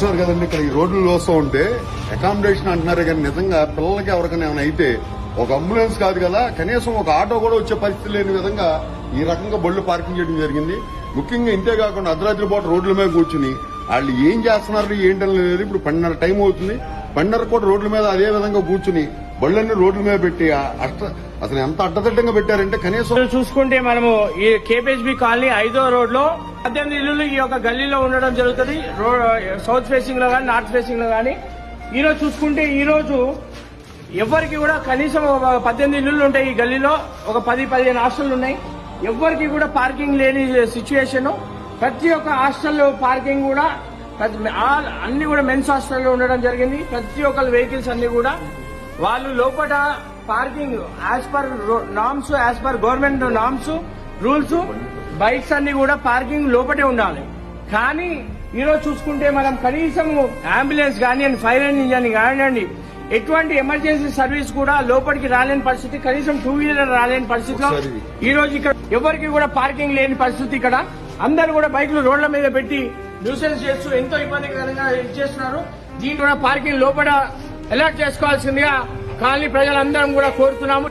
చూస్తున్నారు కదండి. ఇక్కడ ఈ రోడ్లు లోసం ఉంటే అకామిడేషన్ అంటున్నారు కానీ నిజంగా పిల్లలకి ఎవరికైనా ఏమైనా అయితే ఒక అంబులెన్స్ కాదు కదా కనీసం ఒక ఆటో కూడా వచ్చే పరిస్థితి లేని విధంగా ఈ రకంగా బళ్ళు పార్కింగ్ చేయడం జరిగింది. ముఖ్యంగా ఇంతే కాకుండా అర్ధరాత్రి పూట రోడ్ల మీద కూర్చుని వాళ్ళు ఏం చేస్తున్నారు ఏంటని లేదు. ఇప్పుడు పన్నెండు టైం అవుతుంది. పన్నెండున్నర కూడా రోడ్ల మీద అదే విధంగా కూర్చుని బళ్ళన్ని రోడ్ల మీద పెట్టి అష్ట అసలు ఎంత అడ్డదిడ్డంగా పెట్టారంటే కనీసం చూసుకుంటే మనము ఈ కేపీహెచ్బి కాలనీ ఐదో రోడ్లో పద్దెనిమిది ఇల్లులు ఈ యొక్క గల్లీలో ఉండడం జరుగుతుంది. రో- సౌత్ ఫేసింగ్లో కానీ నార్త్ ఫేసింగ్లో కానీ ఈ రోజు చూసుకుంటే ఈరోజు ఎవరికి కూడా కనీసం ఒక పద్దెనిమిది ఇల్లులు ఉంటాయి ఈ గల్లీలో. ఒక పది పదిహేను హాస్టల్ ఉన్నాయి. ఎవరికి కూడా పార్కింగ్ లేని సిచ్యువేషన్ ప్రతి ఒక్క హాస్టల్ పార్కింగ్ కూడా అన్ని కూడా మెన్స్ హాస్టల్లో ఉండడం జరిగింది. ప్రతి ఒక్క వెహికల్స్ అన్ని కూడా. వాళ్ళు లోపల parking as per norms as per government norms rules. Bikes అన్ని కూడా పార్కింగ్ లోపటే ఉండాలి. కానీ ఈరోజు చూసుకుంటే మనం కనీసం అంబులెన్స్ కానివ్వండి ఫైర్ ఇంజన్ కానివ్వండి ఎటువంటి ఎమర్జెన్సీ సర్వీస్ కూడా లోపలికి రాలేని పరిస్థితి కనీసం టూ వీలర్ రాలేని పరిస్థితిలో. ఈ రోజు ఇక్కడ ఎవరికి కూడా పార్కింగ్ లేని పరిస్థితి ఇక్కడ. అందరు కూడా బైకులు రోడ్ల మీద పెట్టి న్యూసెన్స్ చేస్తూ ఎంతో ఇబ్బందికరంగా చేస్తున్నారు. దీని కూడా పార్కింగ్ లోపల అలర్ట్ చేసుకోవాల్సిందిగా కాలనీ ప్రజలందరం కూడా కోరుతున్నాము.